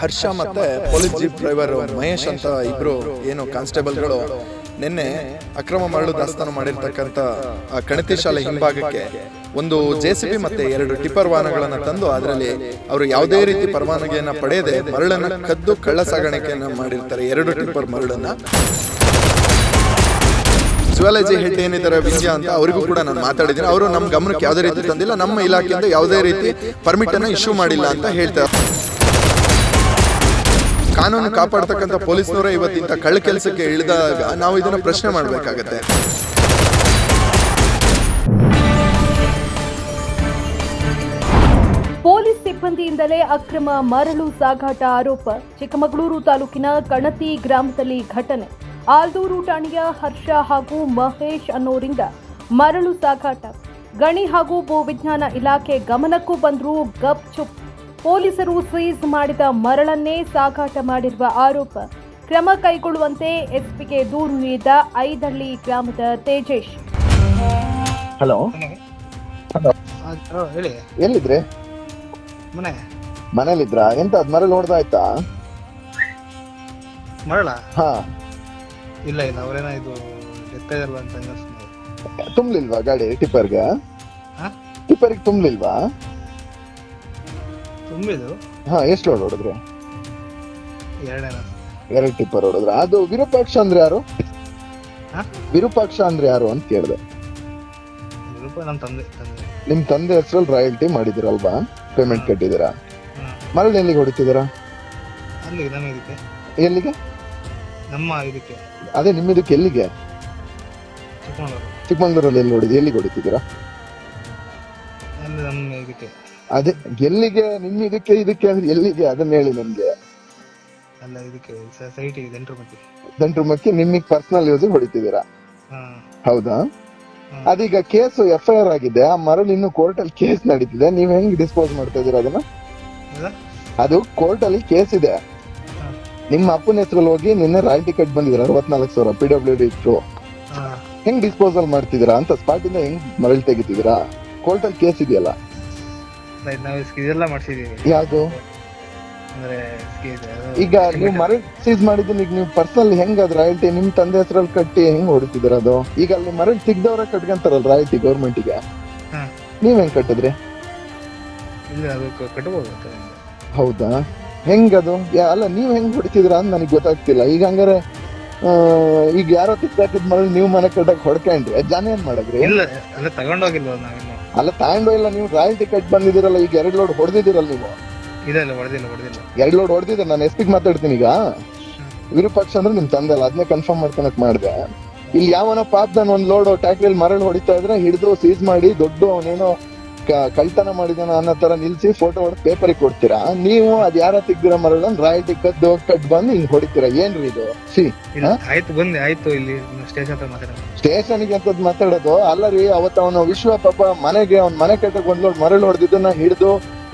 ಹರ್ಷ ಮತ್ತೆ police jeep driver Mahesh ಅಂತ ಇಬ್ರು ಏನು ಕಾನ್ಸ್ಟೇಬಲ್ಗಳು ನಿನ್ನೆ ಅಕ್ರಮ ಮರಳು ದಾಸ್ತಾನು ಮಾಡಿರ್ತಕ್ಕಂಥ ಆ ಕಣತಿ ಶಾಲೆ ಹಿಂಭಾಗಕ್ಕೆ ಒಂದು ಜೆ ಸಿ ಬಿ ಮತ್ತೆ ಎರಡು ಟಿಪ್ಪರ್ ವಾಹನಗಳನ್ನ ತಂದು ಅದರಲ್ಲಿ ಅವರು ಯಾವುದೇ ರೀತಿ ಪರವಾನಗಿಯನ್ನ ಪಡೆಯದೆ ಮರಳನ್ನ ಕದ್ದು ಕಳ್ಳ ಸಾಗಾಣಿಕೆಯನ್ನ ಮಾಡಿರ್ತಾರೆ ಎರಡು ಟಿಪ್ಪರ್ ಮರಳನ್ನ. ಜುವಾಲಜಿ ಹೆಡ್ ಏನಿದ್ದಾರೆ ವಿಜಯ ಅಂತ ಅವರಿಗೂ ಕೂಡ ನಾನು ಮಾತಾಡಿದ್ದೀನಿ. ಅವರು ನಮ್ಮ ಗಮನಕ್ಕೆ ಯಾವುದೇ ರೀತಿ ತಂದಿಲ್ಲ. ನಮ್ಮ ಇಲಾಖೆಯಿಂದ ಯಾವುದೇ ರೀತಿ ಪರ್ಮಿಟ್ ಅನ್ನ ಇಶ್ಯೂ ಮಾಡಿಲ್ಲ ಅಂತ ಹೇಳ್ತಾರೆ ಕಾನೂನು ಕಾಪಾಡ್ತಕ್ಕಂಥ ಪೊಲೀಸ್ನವರೇ ಇವತ್ತಿಂತ ಕಳ್ಳ ಕೆಲಸಕ್ಕೆ ಇಳಿದಾಗ ನಾವು ಇದನ್ನ ಪ್ರಶ್ನೆ ಮಾಡಬೇಕಾಗತ್ತೆ. ಪೊಲೀಸ್ ಸಿಬ್ಬಂದಿಯಿಂದಲೇ ಅಕ್ರಮ ಮರಳು ಸಾಗಾಟ ಆರೋಪ ಚಿಕ್ಕಮಗಳೂರು ತಾಲೂಕಿನ ಕಣತಿ ಗ್ರಾಮದಲ್ಲಿ ಘಟನೆ. ಆಲ್ದೂರು ಠಾಣೆಯ ಹರ್ಷ ಹಾಗೂ ಮಹೇಶ್ ಅನ್ನೋರಿಂದ ಮರಳು ಸಾಗಾಟ. ಗಣಿ ಹಾಗೂ ಭೂವಿಜ್ಞಾನ ಇಲಾಖೆ ಗಮನಕ್ಕೂ ಬಂದರೂ ಗಪ್ ಚುಪ್. ಪೊಲೀಸರು ಸೀಸ್ ಮಾಡಿದ ಮರಳನ್ನೇ ಸಾಗಾಟ ಮಾಡಿರುವ ಆರೋಪ ಕ್ರಮ ಕೈಗೊಳ್ಳುವಂತೆ ಎಸ್ಪಿಗೆ ದೂರು ನೀಡಿದ ಐದಳ್ಳಿ ಗ್ರಾಮದ ತೇಜೇಶ್. ಹಲೋ. ಹಲೋ. ಹೇಳಿ. ಎಲ್ಲಿದ್ರೆ? ಮನೆ. ಮನೇಲಿದ್ರಾ? ಎಂತ ಅದ್ ಮರಳು ನೋಡ್ದಾಯ್ತಾ ಮರಳ? ಹಾ. ಇಲ್ಲ ಇಲ್ಲ ಅವರೇನ ಇದು ಡೆತ್ ಆಗಿರಲ್ಲ ಅಂತ ಅನ್ನಿಸ್ತು ತುಂಬ್ಲಿಲ್ವಾ ಗಾಡಿ ಟಿಪ್ಪರ್ಗೆ? ಹಾ? ಟಿಪ್ಪರ್ಗೆ ತುಂಬ್ಲಿಲ್ವಾ? ತುಂಬಿದು ಹಾ ಎಷ್ಟು ಲೋಡ್ ಹೊಡೆದ್ರಿ. ಎರಡೇನ ಎರಡು ಟಿಪ್ಪರ್ ಹೊಡೆದ್ರ. ಅದು ವಿರೂಪಾಕ್ಷ ಅಂದ್ರೆ ಯಾರು? ಹಾ? ವಿರೂಪಾಕ್ಷ ಅಂದ್ರೆ ಯಾರು ಅಂತ ಕೇಳಿದೆ. ರೂಪಾಯಿ ನಮ್ಮ ತಂದೆ ತಂದೆ. ನಿಮ್ ತಂದೆ ಹೆಸರಲ್ಲಿ ರಾಯಲ್ಟಿ ಮಾಡಿದಿರಲ್ವಾ? ಪೇಮೆಂಟ್ ಕಟ್ಟಿದ್ದೀರಾ? ಹ್ಮ್. ಮರಳು ಎಲ್ಲಿಗೆ ಹೊಡಿತಿದ್ದೀರಾ? ಅಲ್ಲಿ ನಮ್ಮ ಇದಕ್ಕೆ. ಎಲ್ಲಿಗೆ? ನಮ್ಮ ಇದಕ್ಕೆ. ಅದೇ ನಿಮ್ಮದಕ್ಕೆ ಎಲ್ಲಿಗೆ? ಚಿಕ್ಕಮಗಳೂರು. ಚಿಕ್ಕಮಂಗ್ಳೂರಲ್ಲಿ ಎಲ್ಲಿ ಹೊಡಿದ್ ಎಲ್ಲಿಗೆ ಹೊಡಿತಿದ್ದೀರಾ? ಅಲ್ಲಿ ನಮ್ಮ ಇದಕ್ಕೆ. ಅದೇ ಎಲ್ಲಿಗೆ ನಿಮ್ಮ ಇದಕ್ಕೆ ಇದಕ್ಕೆ ಅಂದ್ರೆ ಎಲ್ಲಿಗೆ? ಅದನ್ನ ಹೇಳಿ ನಮ್ಗೆ. ಅಲ್ಲ ಇದಕ್ಕೆ ಸೊಸೈಟಿ ಎಂಟ್ರು ಮಟ್ಟಿ ದಂಟ್ರುಮಕ್ಕೆ ನಿಮಗೆ ಪರ್ಸನಲ್ ಯೂಸ್ ಹೊಡಿತಿದ್ದೀರಾ? ಹೌದಾ. ಅದೀಗ ಕೇಸು ಎಫ್ ಐ ಆರ್ ಆಗಿದೆ. ಆ ಮರಳು ಇನ್ನು ಕೋರ್ಟ್ ಅಲ್ಲಿ ಕೇಸ್ ನಡೀತಿದೆ. ನೀವ್ ಹೆಂಗ್ ಡಿಸ್ಪೋಸ್ ಮಾಡ್ತಾ ಇದೀರಾ ಅದನ್ನ? ಅದು ಕೋರ್ಟ್ ಅಲ್ಲಿ ಕೇಸ್ ಇದೆ. ನಿಮ್ಮ ಅಪ್ಪನ ಹೆಸರಲ್ಲಿ ಹೋಗಿ ನಿನ್ನೆ ರಾಯಲ್ ಕಟ್ ಬಂದಿದ್ದೀರಾ ಅರವತ್ನಾಲ್ಕು ಸಾವಿರ ಪಿ ಡಬ್ಲ್ಯೂ ಡಿ ಇತ್ತು. ಹೆಂಗ್ ಡಿಸ್ಪೋಸಲ್ ಮಾಡ್ತಿದ್ದೀರಾ ಅಂತ ಸ್ಪಾಟ್ ಇಂದ ಹೆಂಗ್ ಮರಳು ತೆಗಿತಿದ್ದೀರಾ? ಕೋರ್ಟ್ ಅಲ್ಲಿ ಕೇಸ್ ಇದೆಯಲ್ಲ. ಆಯ್ತು, ನಾವು ಇದೆಲ್ಲ ಮಾಡ್ಸಿದೀವಿ. ಯಾವುದು? ಅಂದ್ರೆ ಈಗ ನೀವು ಮರಳು ಸೀಸ್ ಮಾಡಿದ್ದೀನಿ ಈಗ ನೀವು ಪರ್ಸನಲ್ ಹೆಂಗ್ ಅದ್ ರಾಯಲ್ಟಿ ನಿಮ್ ತಂದೆ ಹೆಸರಲ್ಲಿ ಕಟ್ಟಿ ಹೆಂಗ್ ಹೊಡಿತಿದ್ರ ಅದು? ಈಗ ಅಲ್ಲಿ ಮರಳ್ ತೆಗ್ದವ್ರ ಕಟ್ಕೊಂತಾರಲ್ಲ ರಾಯಲ್ಟಿ ಗೌರ್ಮೆಂಟಿಗೆ. ನೀವ್ ಹೆಂಗ್ ಕಟ್ಟಿದ್ರಿ? ಇಲ್ಲ ಅದು ಕಟ್ಬೋದು ಅಂತ ಹೌದಾ? ಹೆಂಗದು ಯಾ- ಅಲ್ಲ ನೀವ್ ಹೆಂಗ್ ಹೊಡಿತಿದ್ರ ಅಂತ ನನಗೆ ಗೊತ್ತಾಗ್ತಿಲ್ಲ. ಈಗ ಹಂಗಾರೆ ಆ, ಈಗ ಯಾರೋ ತಿಕ್ಕಾಕಿದ್ ಮರಳು ನೀವು ಮನೆ ಕಟ್ಟಕ್ ಹೊಡ್ಕೊಂಡ್ರಿ ಜನ ಏನ್ ಮಾಡಿದ್ರಿ? ಇಲ್ಲ ಅಂದ್ರೆ ತಗೊಂಡೋಗಿಲ್ವ ನಾವಿನ್ನು. ಅಲ್ಲ ತಗೊಂಡು ಇಲ್ಲ ನೀವು ರಾಯಲ್ ಟಿಕೆಟ್ ಬಂದಿದ್ದೀರಲ್ಲ ಈಗ ಎರಡು ಲೋಡ್ ಹೊಡೆದಿದ್ದೀರಲ್ಲ ನೀವು. ಎರಡು ಇಲ್ಲ ಹೊಡೆದಿಲ್ಲ ಹೊಡೆದಿಲ್ಲ. ಎರಡ್ ಲೋಡ್ ಹೊಡೆದಿದೆ ನಾನು ಎಸ್ಪಿಗ್ ಮಾತಾಡ್ತೀನಿ ಈಗ. ವಿರೂಪಾಕ್ಷ ಅಂದ್ರೆ ನಿಮ್ ತಂದೆ ಅಲ್ಲ ಅದನ್ನೇ ಕನ್ಫರ್ಮ್ ಮಾಡ್ಕೊಳಕ್ ಮಾಡಿದೆ. ಇಲ್ಲಿ ಯಾವನೋ ಪಾಪ್ದನ್ ಒಂದ್ ಲೋಡ್ ಟ್ಯಾಕ್ಟ್ರಿಯಲ್ಲಿ ಮರಳು ಹೊಡಿತಾ ಇದ್ರೆ ಹಿಡಿದು ಸೀಸ್ ಮಾಡಿ ದೊಡ್ಡ ಅವನೇನೋ ಕಳ್ತನ ಮಾಡಿದಾನ ಅನ್ನೋ ತರ ನಿಲ್ಸಿ ಫೋಟೋ ಹೊಡೆದು ಪೇಪರಿಗೆ ಕೊಡ್ತೀರಾ? ನೀವು ಅದ್ ಯಾರ ತೆಗ್ದಿರ ಮರಳ ರಾಯಲ್ಟಿ ಕದ್ದು ಕಟ್ ಬಂದು ಹಿಂಗ್ ಹೊಡಿತೀರಾ? ಏನ್ರಿ ಇದು? ಸಿ ಆಯ್ತು ಬಂದೆ ಆಯ್ತು ಇಲ್ಲಿ ಸ್ಟೇಷನ್ ಹತ್ರ ಸ್ಟೇಷನ್ಗೆ ಅಂತದ್ ಮಾತಾಡೋದು? ಅಲ್ಲ ರೀ ಅವತ್ತ ಅವನು ವಿಶ್ವ ಪಾಪ ಮನೆಗೆ ಅವ್ನ ಮನೆ ಕಟ್ಟಕ್ ಒಂದ್ ಲೋಡ್ ಮರಳು ಹೊಡೆದಿದ್ದನ್ನ ಹಿಡಿದು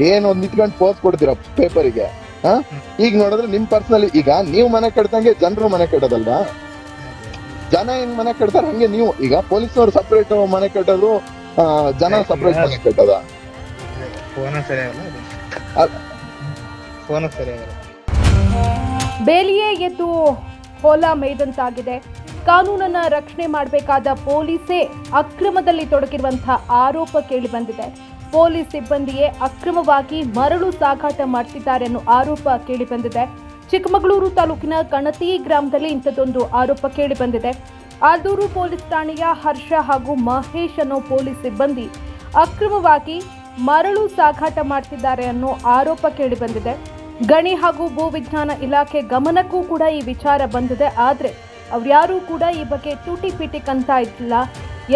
ಏನ್ ಒಂದ್ ನಿಂತ್ಕೊಂಡು ಪೋಸ್ ಕೊಡ್ತೀರಾ ಪೇಪರಿಗೆ ಹಾ? ಈಗ ನೋಡಿದ್ರೆ ನಿಮ್ ಪರ್ಸನಲ್ ಈಗ ನೀವು ಮನೆ ಕಟ್ದಂಗೆ ಜನರು ಮನೆ ಕಟ್ಟೋದಲ್ವಾ? ಜನ ಹೆಂಗ್ ಮನೆ ಕಟ್ತಾರ ಹಂಗೆ ನೀವು. ಈಗ ಪೊಲೀಸ್ನವ್ರು ಸಪ್ರೇಟ್ ಮನೆ ಕಟ್ಟೋದು ಜನ ಸರ್ಪ್ರೈಸ್ ಫೋನ ಫೋನ ಆಗಲ್ಲ ಬೇಲಿಯೇ ಎದ್ದು ಹೊಲ ಮೇಯ್ದಂತಾಗಿದೆ. ಕಾನೂನನ್ನ ರಕ್ಷಣೆ ಮಾಡಬೇಕಾದ ಪೊಲೀಸೇ ಅಕ್ರಮದಲ್ಲಿ ತೊಡಗಿರುವಂತಹ ಆರೋಪ ಕೇಳಿಬಂದಿದೆ ಪೊಲೀಸ್ ಸಿಬ್ಬಂದಿಯೇ ಅಕ್ರಮವಾಗಿ ಮರಳು ಸಾಗಾಟ ಮಾಡ್ತಿದ್ದಾರೆ ಅನ್ನೋ ಆರೋಪ ಕೇಳಿಬಂದಿದೆ ಚಿಕ್ಕಮಗಳೂರು ತಾಲೂಕಿನ ಕಣತಿ ಗ್ರಾಮದಲ್ಲಿ ಇಂಥದ್ದೊಂದು ಆರೋಪ ಕೇಳಿಬಂದಿದೆ ಆಲ್ದೂರು ಪೊಲೀಸ್ ಠಾಣೆಯ ಹರ್ಷ ಹಾಗೂ ಮಹೇಶ್ ಅನ್ನೋ ಪೊಲೀಸ್ ಸಿಬ್ಬಂದಿ ಅಕ್ರಮವಾಗಿ ಮರಳು ಸಾಗಾಟ ಮಾಡ್ತಿದ್ದಾರೆ ಅನ್ನೋ ಆರೋಪ ಕೇಳಿಬಂದಿದೆ ಗಣಿ ಹಾಗೂ ಭೂವಿಜ್ಞಾನ ಇಲಾಖೆ ಗಮನಕ್ಕೂ ಕೂಡ ಈ ವಿಚಾರ ಬಂದಿದೆ. ಆದರೆ ಅವ್ರ್ಯಾರೂ ಕೂಡ ಈ ಬಗ್ಗೆ ತುಟಿ ಪಿಟಿ ಕಂತ ಇದ್ದಿಲ್ಲ.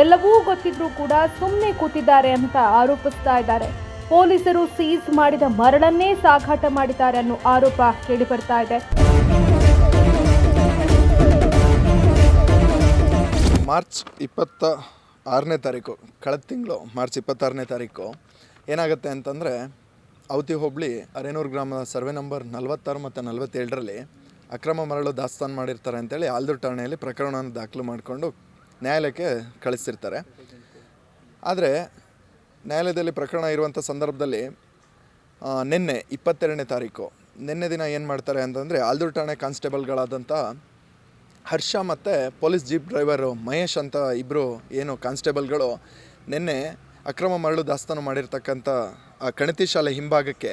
ಎಲ್ಲವೂ ಗೊತ್ತಿದ್ರೂ ಕೂಡ ಸುಮ್ಮನೆ ಕೂತಿದ್ದಾರೆ ಅಂತ ಆರೋಪಿಸ್ತಾ ಇದ್ದಾರೆ. ಪೊಲೀಸರು ಸೀಸ್ ಮಾಡಿದ ಮರಳನ್ನೇ ಸಾಗಾಟ ಮಾಡಿದ್ದಾರೆ ಅನ್ನೋ ಆರೋಪ ಕೇಳಿಬರ್ತಾ ಇದೆ. ಮಾರ್ಚ್ ಇಪ್ಪತ್ತ ಆರನೇ ತಾರೀಕು, ಕಳೆದ ತಿಂಗಳು ಮಾರ್ಚ್ ಇಪ್ಪತ್ತಾರನೇ ತಾರೀಕು, ಏನಾಗುತ್ತೆ ಅಂತಂದರೆ ಔತಿ ಹೋಬಳಿ ಅರೇನೂರು ಗ್ರಾಮದ ಸರ್ವೆ ನಂಬರ್ ನಲವತ್ತಾರು ಮತ್ತು ನಲವತ್ತೇಳರಲ್ಲಿ ಅಕ್ರಮ ಮರಳು ದಾಸ್ತಾನು ಮಾಡಿರ್ತಾರೆ ಅಂತೇಳಿ ಆಲ್ದೂರು ಠಾಣೆಯಲ್ಲಿ ಪ್ರಕರಣವನ್ನು ದಾಖಲು ಮಾಡಿಕೊಂಡು ನ್ಯಾಯಾಲಯಕ್ಕೆ ಕಳಿಸ್ತಿರ್ತಾರೆ. ಆದರೆ ನ್ಯಾಯಾಲಯದಲ್ಲಿ ಪ್ರಕರಣ ಇರುವಂಥ ಸಂದರ್ಭದಲ್ಲಿ ನಿನ್ನೆ ಇಪ್ಪತ್ತೆರಡನೇ ತಾರೀಕು, ನಿನ್ನೆ ದಿನ ಏನು ಮಾಡ್ತಾರೆ ಅಂತಂದರೆ ಆಲ್ದೂರು ಠಾಣೆ ಕಾನ್ಸ್ಟೇಬಲ್ಗಳಾದಂಥ ಹರ್ಷ ಮತ್ತು ಪೊಲೀಸ್ ಜೀಪ್ ಡ್ರೈವರು ಮಹೇಶ್ ಅಂತ ಇಬ್ಬರು ಏನು ಕಾನ್ಸ್ಟೇಬಲ್ಗಳು ನಿನ್ನೆ ಅಕ್ರಮ ಮರಳು ದಾಸ್ತಾನು ಮಾಡಿರ್ತಕ್ಕಂಥ ಆ ಕಣತಿ ಶಾಲೆ ಹಿಂಭಾಗಕ್ಕೆ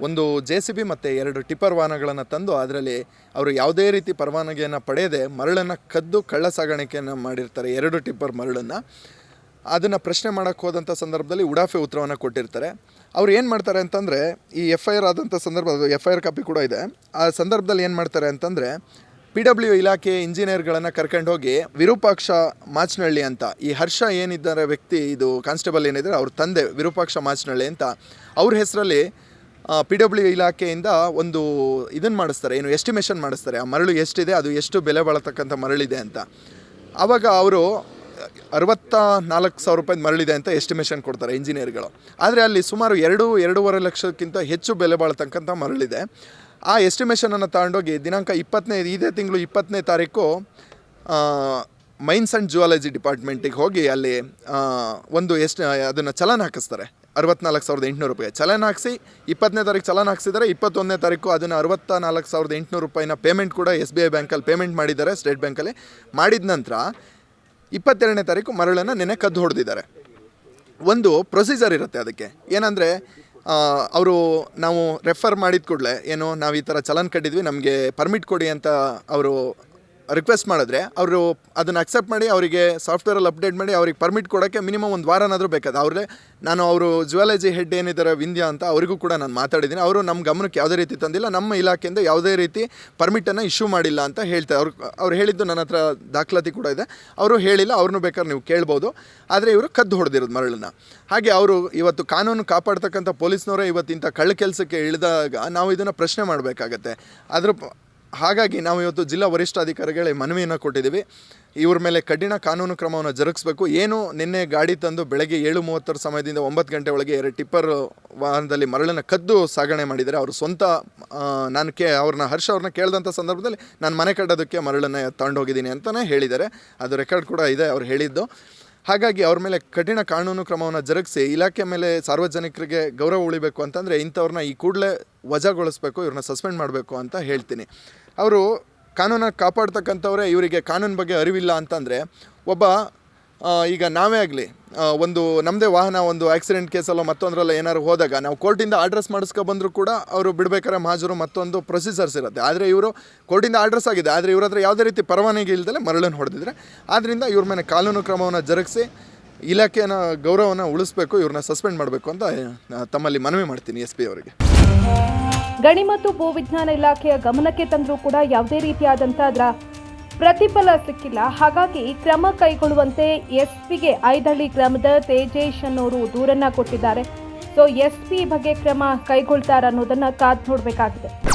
ಒಂದು ಜೆ ಸಿ ಬಿ ಮತ್ತು ಎರಡು ಟಿಪ್ಪರ್ ವಾಹನಗಳನ್ನು ತಂದು ಅದರಲ್ಲಿ ಅವರು ಯಾವುದೇ ರೀತಿ ಪರವಾನಗಿಯನ್ನು ಪಡೆಯದೆ ಮರಳನ್ನು ಕದ್ದು ಕಳ್ಳ ಸಾಗಾಣಿಕೆಯನ್ನು ಮಾಡಿರ್ತಾರೆ, ಎರಡು ಟಿಪ್ಪರ್ ಮರಳನ್ನು. ಅದನ್ನು ಪ್ರಶ್ನೆ ಮಾಡೋಕ್ಕೆ ಹೋದಂಥ ಸಂದರ್ಭದಲ್ಲಿ ಉಡಾಫೆ ಉತ್ತರವನ್ನು ಕೊಟ್ಟಿರ್ತಾರೆ. ಅವ್ರು ಏನು ಮಾಡ್ತಾರೆ ಅಂತಂದರೆ ಈ ಎಫ್ ಐ ಆರ್ ಆದಂಥ ಸಂದರ್ಭ ಎಫ್ ಐ ಆರ್ ಕಾಪಿ ಕೂಡ ಇದೆ. ಆ ಸಂದರ್ಭದಲ್ಲಿ ಏನು ಮಾಡ್ತಾರೆ ಅಂತಂದರೆ ಪಿ ಡಬ್ಲ್ಯೂ ಇಲಾಖೆ ಇಂಜಿನಿಯರ್ಗಳನ್ನು ಕರ್ಕೊಂಡು ಹೋಗಿ ವಿರೂಪಾಕ್ಷ ಮಾಚನಹಳ್ಳಿ ಅಂತ, ಈ ಹರ್ಷ ಏನಿದ್ದಾರೆ ವ್ಯಕ್ತಿ, ಇದು ಕಾನ್ಸ್ಟೇಬಲ್ ಏನಿದ್ದಾರೆ ಅವ್ರ ತಂದೆ ವಿರೂಪಾಕ್ಷ ಮಾಚನಹಳ್ಳಿ ಅಂತ, ಅವ್ರ ಹೆಸರಲ್ಲಿ ಪಿ ಡಬ್ಲ್ಯೂ ಇಲಾಖೆಯಿಂದ ಒಂದು ಇದನ್ನು ಮಾಡಿಸ್ತಾರೆ, ಏನು ಎಸ್ಟಿಮೇಷನ್ ಮಾಡಿಸ್ತಾರೆ, ಆ ಮರಳು ಎಷ್ಟಿದೆ, ಅದು ಎಷ್ಟು ಬೆಲೆ ಬಾಳತಕ್ಕಂಥ ಮರಳಿದೆ ಅಂತ. ಆವಾಗ ಅವರು ಅರವತ್ತ ನಾಲ್ಕು ಸಾವಿರ ರೂಪಾಯಿ ಮರಳಿದೆ ಅಂತ ಎಸ್ಟಿಮೇಷನ್ ಕೊಡ್ತಾರೆ ಇಂಜಿನಿಯರ್ಗಳು ಆದರೆ ಅಲ್ಲಿ ಸುಮಾರು ಎರಡು, ಎರಡೂವರೆ ಲಕ್ಷಕ್ಕಿಂತ ಹೆಚ್ಚು ಬೆಲೆ ಬಾಳ್ತಕ್ಕಂಥ ಮರಳಿದೆ. ಆ ಎಸ್ಟಿಮೇಷನನ್ನು ತಗೊಂಡೋಗಿ ದಿನಾಂಕ ಇಪ್ಪತ್ತನೇ, ಇದೇ ತಿಂಗಳು ಇಪ್ಪತ್ತನೇ ತಾರೀಕು ಮೈನ್ಸ್ ಆ್ಯಂಡ್ ಜುವಾಲಜಿ ಡಿಪಾರ್ಟ್ಮೆಂಟಿಗೆ ಹೋಗಿ ಅಲ್ಲಿ ಒಂದು ಎಷ್ಟು, ಅದನ್ನು ಚಲನ್ ಹಾಕಿಸ್ತಾರೆ. ಅರವತ್ನಾಲ್ಕು ಸಾವಿರದ ಎಂಟುನೂರು ರೂಪಾಯಿ. ಚಲನ್ ಹಾಕಿಸಿ, ಇಪ್ಪತ್ತನೇ ತಾರೀಕು ಚಲನ್ ಹಾಕ್ಸಿದ್ದಾರೆ ಇಪ್ಪತ್ತೊಂದನೇ ತಾರೀಕು ಅದನ್ನು ಅರವತ್ತ ನಾಲ್ಕು ಸಾವಿರದ ಎಂಟುನೂರು ರೂಪಾಯಿನ ಪೇಮೆಂಟ್ ಕೂಡ ಎಸ್ ಬಿ ಐ ಬ್ಯಾಂಕಲ್ಲಿ ಪೇಮೆಂಟ್ ಮಾಡಿದ್ದಾರೆ ಸ್ಟೇಟ್ ಬ್ಯಾಂಕಲ್ಲಿ ಮಾಡಿದ ನಂತರ ಇಪ್ಪತ್ತೆರಡನೇ ತಾರೀಕು ಮರಳನ್ನು ನೆನೆ ಕದ್ದು ಹೊಡೆದಿದ್ದಾರೆ. ಒಂದು ಪ್ರೊಸೀಜರ್ ಇರುತ್ತೆ ಅದಕ್ಕೆ. ಏನಂದರೆ ಅವರು ನಾವು ರೆಫರ್ ಮಾಡಿದ ಕೂಡಲೇ, ಏನು ನಾವು ಈ ಥರ ಚಲನ್ ಕಟ್ಟಿದ್ವಿ, ನಮಗೆ ಪರ್ಮಿಟ್ ಕೊಡಿ ಅಂತ ಅವರು ರಿಕ್ವೆಸ್ಟ್ ಮಾಡಿದ್ರೆ ಅವರು ಅದನ್ನು ಅಕ್ಸೆಪ್ಟ್ ಮಾಡಿ ಅವರಿಗೆ ಸಾಫ್ಟ್ವೇರಲ್ಲಿ ಅಪ್ಡೇಟ್ ಮಾಡಿ ಅವ್ರಿಗೆ ಪರ್ಮಿಟ್ ಕೊಡೋಕ್ಕೆ ಮಿನಿಮಮ್ ಒಂದು ವಾರನಾದರೂ ಬೇಕಾದ. ಅವರೇ ನಾನು ಅವರು ಜುವಾಲಜಿ ಹೆಡ್ ಏನಿದ್ದಾರೆ ವಿಂಧ್ಯ ಅಂತ ಅವರಿಗೂ ಕೂಡ ನಾನು ಮಾತಾಡಿದ್ದೀನಿ ಅವರು ನಮ್ಮ ಗಮನಕ್ಕೆ ಯಾವುದೇ ರೀತಿ ತಂದಿಲ್ಲ. ನಮ್ಮ ಇಲಾಖೆಯಿಂದ ಯಾವುದೇ ರೀತಿ ಪರ್ಮಿಟನ್ನು ಇಶ್ಯೂ ಮಾಡಿಲ್ಲ ಅಂತ ಹೇಳ್ತಾರೆ ಅವ್ರು ಅವ್ರು ಹೇಳಿದ್ದು ನನ್ನ ಹತ್ರ ದಾಖಲಾತಿ ಕೂಡ ಇದೆ. ಅವರು ಹೇಳಿಲ್ಲ ಅವ್ರನ್ನೂ ಬೇಕಾದ್ರೆ ನೀವು ಕೇಳ್ಬೋದು. ಆದರೆ ಇವರು ಕದ್ದು ಹೊಡೆದಿರೋದು ಮರಳನ್ನು. ಹಾಗೆ ಅವರು ಇವತ್ತು ಕಾನೂನು ಕಾಪಾಡ್ತಕ್ಕಂಥ ಪೊಲೀಸ್ನವರೇ ಇವತ್ತು ಇಂಥ ಕಳ್ಳ ಕೆಲಸಕ್ಕೆ ಇಳಿದಾಗ ನಾವು ಇದನ್ನು ಪ್ರಶ್ನೆ ಮಾಡಬೇಕಾಗತ್ತೆ. ಅದ್ರ ಹಾಗಾಗಿ ನಾವು ಇವತ್ತು ಜಿಲ್ಲಾ ವರಿಷ್ಠಾಧಿಕಾರಿಗಳಿಗೆ ಮನವಿಯನ್ನು ಕೊಟ್ಟಿದ್ದೀವಿ. ಇವ್ರ ಮೇಲೆ ಕಠಿಣ ಕಾನೂನು ಕ್ರಮವನ್ನು ಜರುಗಿಸಬೇಕು. ಏನು ನಿನ್ನೆ ಗಾಡಿ ತಂದು ಬೆಳಗ್ಗೆ ಏಳು ಮೂವತ್ತರ ಸಮಯದಿಂದ ಒಂಬತ್ತು ಗಂಟೆ ಒಳಗೆ ಎರಡು ಟಿಪ್ಪರ್ ವಾಹನದಲ್ಲಿ ಮರಳನ್ನು ಕದ್ದು ಸಾಗಣೆ ಮಾಡಿದರೆ ಅವರು ಸ್ವಂತ ನಾನು ಕೇ, ಅವ್ರನ್ನ, ಹರ್ಷ ಅವ್ರನ್ನ ಕೇಳಿದಂಥ ಸಂದರ್ಭದಲ್ಲಿ ನಾನು ಮನೆ ಕಟ್ಟೋದಕ್ಕೆ ಮರಳನ್ನು ತಗೊಂಡೋಗಿದ್ದೀನಿ ಅಂತಲೇ ಹೇಳಿದ್ದಾರೆ. ಅದು ರೆಕಾರ್ಡ್ ಕೂಡ ಇದೆ ಅವ್ರು ಹೇಳಿದ್ದು. ಹಾಗಾಗಿ ಅವ್ರ ಮೇಲೆ ಕಠಿಣ ಕಾನೂನು ಕ್ರಮವನ್ನು ಜರುಗಿಸಿ ಇಲಾಖೆ ಮೇಲೆ ಸಾರ್ವಜನಿಕರಿಗೆ ಗೌರವ ಉಳಿಬೇಕು ಅಂತಂದರೆ ಇಂಥವ್ರನ್ನ ಈ ಕೂಡಲೇ ವಜಾಗೊಳಿಸ್ಬೇಕು, ಇವ್ರನ್ನ ಸಸ್ಪೆಂಡ್ ಮಾಡಬೇಕು ಅಂತ ಹೇಳ್ತೀನಿ. ಅವರು ಕಾನೂನನ್ನು ಕಾಪಾಡ್ತಕ್ಕಂಥವ್ರೆ, ಇವರಿಗೆ ಕಾನೂನು ಬಗ್ಗೆ ಅರಿವಿಲ್ಲ ಅಂತಂದರೆ ಒಬ್ಬ ಈಗ ನಾವೇ ಆಗಲಿ ಒಂದು ನಮ್ಮದೇ ವಾಹನ ಒಂದು ಆಕ್ಸಿಡೆಂಟ್ ಕೇಸಲ್ಲೋ ಮತ್ತೊಂದರಲ್ಲ ಏನಾದ್ರು ಹೋದಾಗ, ನಾವು ಕೋರ್ಟಿಂದ ಆರ್ಡ್ರೆಸ್ ಮಾಡಿಸ್ಕೊ ಬಂದರೂ ಕೂಡ ಅವರು ಬಿಡಬೇಕಾದ್ರೆ ಮಾಜರು ಮತ್ತೊಂದು ಪ್ರೊಸೀಜರ್ಸ್ ಇರುತ್ತೆ. ಆದರೆ ಇವರು ಕೋರ್ಟಿಂದ ಆರ್ಡ್ರೆಸ್ ಆಗಿದೆ. ಆದರೆ ಇವ್ರ ಹತ್ರ ಯಾವುದೇ ರೀತಿ ಪರವಾನಗಿ ಇಲ್ಲದೆ ಮರಳನ್ನು ಹೊಡೆದಿದ್ರೆ ಆದ್ದರಿಂದ ಇವ್ರ ಮೇಲೆ ಕಾನೂನು ಕ್ರಮವನ್ನು ಜರುಗಿಸಿ ಇಲಾಖೆಯ ಗೌರವನ ಉಳಿಸ್ಬೇಕು, ಇವ್ರನ್ನ ಸಸ್ಪೆಂಡ್ ಮಾಡಬೇಕು ಅಂತ ತಮ್ಮಲ್ಲಿ ಮನವಿ ಮಾಡ್ತೀನಿ ಎಸ್ ಪಿ ಅವರಿಗೆ. ಗಣಿ ಮತ್ತು ಭೂವಿಜ್ಞಾನ ಇಲಾಖೆಯ ಗಮನಕ್ಕೆ ತಂದರೂ ಕೂಡ ಯಾವುದೇ ರೀತಿಯಾದಂಥ ಅದರ ಪ್ರತಿಫಲ ಸಿಕ್ಕಿಲ್ಲ. ಹಾಗಾಗಿ ಕ್ರಮ ಕೈಗೊಳ್ಳುವಂತೆ ಎಸ್ಪಿಗೆ ಐದಹಳ್ಳಿ ಗ್ರಾಮದ ತೇಜೇಶ್ ಅನ್ನೋರು ದೂರನ್ನ ಕೊಟ್ಟಿದ್ದಾರೆ. ಸೊ ಎಸ್ಪಿ ಬಗ್ಗೆ ಕ್ರಮ ಕೈಗೊಳ್ತಾರ ಅನ್ನೋದನ್ನ ಕಾದ್ ನೋಡಬೇಕಾಗಿದೆ.